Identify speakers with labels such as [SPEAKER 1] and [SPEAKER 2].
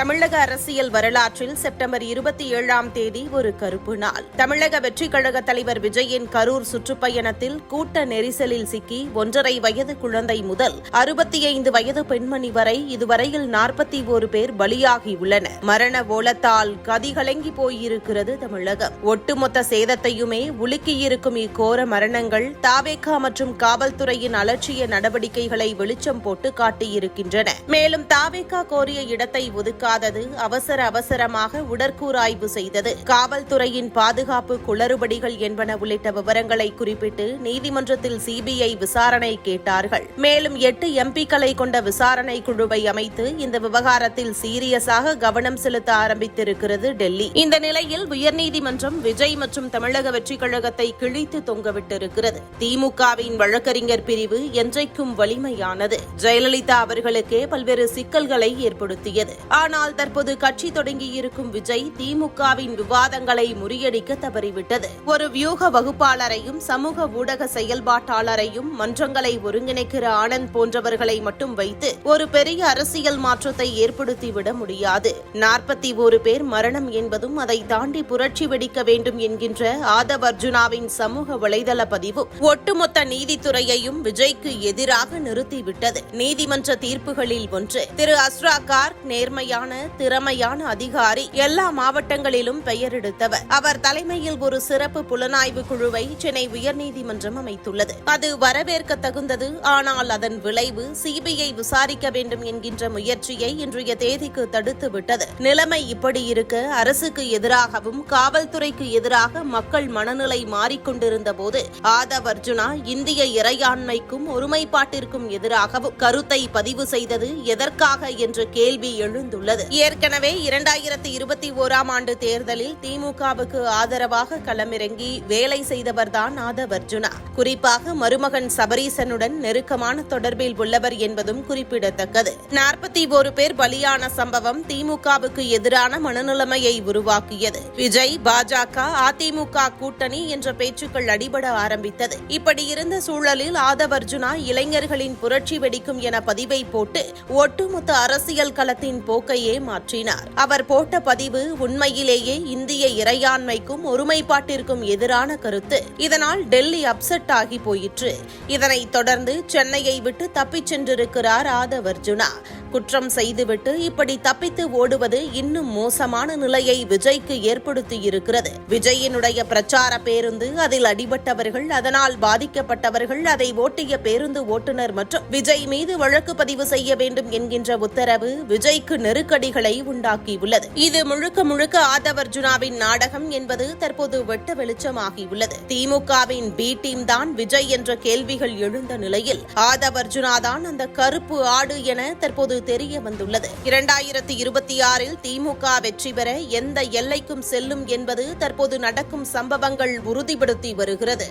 [SPEAKER 1] தமிழக அரசியல் வரலாற்றில் செப்டம்பர் இருபத்தி ஏழாம் தேதி ஒரு கருப்பு நாள். தமிழக வெற்றிக் கழக தலைவர் விஜயின் கரூர் சுற்றுப்பயணத்தில் கூட்ட நெரிசலில் சிக்கி ஒன்றரை வயது குழந்தை முதல் அறுபத்தி ஐந்து வயது பெண்மணி வரை இதுவரையில் நாற்பத்தி ஓரு பேர் பலியாகியுள்ளனர் மரண ஓலத்தால் கதிகலங்கி போயிருக்கிறது தமிழகம். ஒட்டுமொத்த சேதத்தையுமே உலுக்கியிருக்கும் இக்கோர மரணங்கள் தாவேகா மற்றும் காவல்துறையின் அலட்சிய நடவடிக்கைகளை வெளிச்சம் போட்டு காட்டியிருக்கின்றன. மேலும் தாவேகா கோரிய இடத்தை ஒதுக்க முடிவாதது அவசர அவசரமாக உடற்கூறாய்வு செய்தது. காவல்துறையின் பாதுகாப்பு குளறுபடிகள் என்பன உள்ளிட்ட விவரங்களை குறிப்பிட்டு நீதிமன்றத்தில் சிபிஐ விசாரணை கேட்டார்கள். மேலும் எட்டு எம்பிக்களை கொண்ட விசாரணை குழுவை அமைத்து இந்த விவகாரத்தில் சீரியஸாக கவனம் செலுத்த ஆரம்பித்திருக்கிறது டெல்லி. இந்த நிலையில் உயர்நீதிமன்றம் விஜய் மற்றும் தமிழக வெற்றிக் கழகத்தை கிழித்து தொங்கவிட்டிருக்கிறது. திமுகவின் வழக்கறிஞர் பிரிவு என்றைக்கும் வலிமையானது. ஜெயலலிதா அவர்களுக்கே பல்வேறு சிக்கல்களை ஏற்படுத்தியது. ஆனால் ஆனால் தற்போது கட்சி தொடங்கியிருக்கும் விஜய் திமுகவின் விவாதங்களை முறியடிக்க தவறிவிட்டது. ஒரு வியூக வகுப்பாளரையும் சமூக ஊடக செயல்பாட்டாளரையும் மன்றங்களை ஒருங்கிணைக்கிற ஆனந்த் போன்றவர்களை மட்டும் வைத்து ஒரு பெரிய அரசியல் மாற்றத்தை ஏற்படுத்திவிட முடியாது. நாற்பத்தி ஒரு பேர் மரணம் என்பதும் அதை தாண்டி புரட்சி வெடிக்க வேண்டும் என்கின்ற ஆதவ் அர்ஜுனாவின் சமூக வலைதள பதிவும் ஒட்டுமொத்த நீதித்துறையையும் விஜய்க்கு எதிராக நிறுத்திவிட்டது. நீதிமன்ற தீர்ப்புகளில் ஒன்று திரு அஸ்ரா கார்க் நேர்மையான திறமையான அதிகாரி எல்லா மாவட்டங்களிலும் பெயர் எடுத்தவர். அவர் தலைமையில் ஒரு சிறப்பு புலனாய்வு குழுவை சென்னை உயர்நீதிமன்றம் அமைத்துள்ளது. அது வரவேற்க தகுந்தது ஆனால் அதன் விளைவு சிபிஐ விசாரிக்க வேண்டும் என்கின்ற முயற்சியை இன்றைய தேதிக்கு தடுத்து விட்டது. நிலைமை இப்படி இருக்க அரசுக்கு எதிராகவும் காவல்துறைக்கு எதிராக மக்கள் மனநிலை மாறிக்கொண்டிருந்த போது ஆதவ் அர்ஜுனா இந்திய இறையாண்மைக்கும் ஒருமைப்பாட்டிற்கும் எதிராகவும் கருத்தை பதிவு செய்தது எதற்காக என்ற கேள்வி எழுந்துள்ளது. ஏற்கனவே இரண்டாயிரத்தி இருபத்தி ஓராம் ஆண்டு தேர்தலில் திமுகவுக்கு ஆதரவாக களமிறங்கி வேலை செய்தவர்தான் ஆதவ் அர்ஜுனா குறிப்பாக மருமகன் சபரீசனுடன் நெருக்கமான தொடர்பில் உள்ளவர் என்பதும் குறிப்பிடத்தக்கது. நாற்பத்தி ஒரு பேர் பலியான சம்பவம் திமுகவுக்கு எதிரான மனநிலைமையை உருவாக்கியது. விஜய் பாஜக அதிமுக கூட்டணி என்ற பேச்சுக்கள் அடிபட ஆரம்பித்தது. இப்படி இருந்த சூழலில் ஆதவ் அர்ஜுனா இளைஞர்களின் புரட்சி வெடிக்கும் என பதிவை போட்டு ஒட்டுமொத்த அரசியல் களத்தின் போக்கை போக்கையே மாற்றினார். அவர் போட்ட பதிவு உண்மையிலேயே இந்திய இறையாண்மைக்கும் ஒருமைப்பாட்டிற்கும் எதிரான கருத்து. இதனால் டெல்லி அப்செட் ஆகி போயிற்று. இதனைத் தொடர்ந்து சென்னையை விட்டு தப்பிச் சென்றிருக்கிறார் ஆதவர்ஜுனா. குற்றம் செய்துவிட்டு இப்படி தப்பித்து ஓடுவது இன்னும் மோசமான நிலையை விஜய்க்கு ஏற்படுத்தியிருக்கிறது. விஜயினுடைய பிரச்சார பேருந்து அதில் அடிபட்டவர்கள் அதனால் பாதிக்கப்பட்டவர்கள் அதை ஓட்டிய பேருந்து ஓட்டுநர் மற்றும் விஜய் மீது வழக்கு பதிவு செய்ய வேண்டும் என்கின்ற உத்தரவு விஜய்க்கு நெருக்க நெருக்கடிகளை உண்டாக்கியுள்ளது. இது முழுக்க முழுக்க ஆதவர்ஜுனாவின் நாடகம் என்பது தற்போது வெட்ட வெளிச்சமாகியுள்ளது. திமுகவின் பி டீம் தான் விஜய் என்ற கேள்விகள் எழுந்த நிலையில் ஆதவர்ஜுனா தான் அந்த கருப்பு ஆடு என தற்போது தெரிய வந்துள்ளது. இரண்டாயிரத்தி இருபத்தி ஆறில் திமுக வெற்றி பெற எந்த எல்லைக்கும் செல்லும் என்பது தற்போது நடக்கும் சம்பவங்கள் உறுதிப்படுத்தி வருகிறது.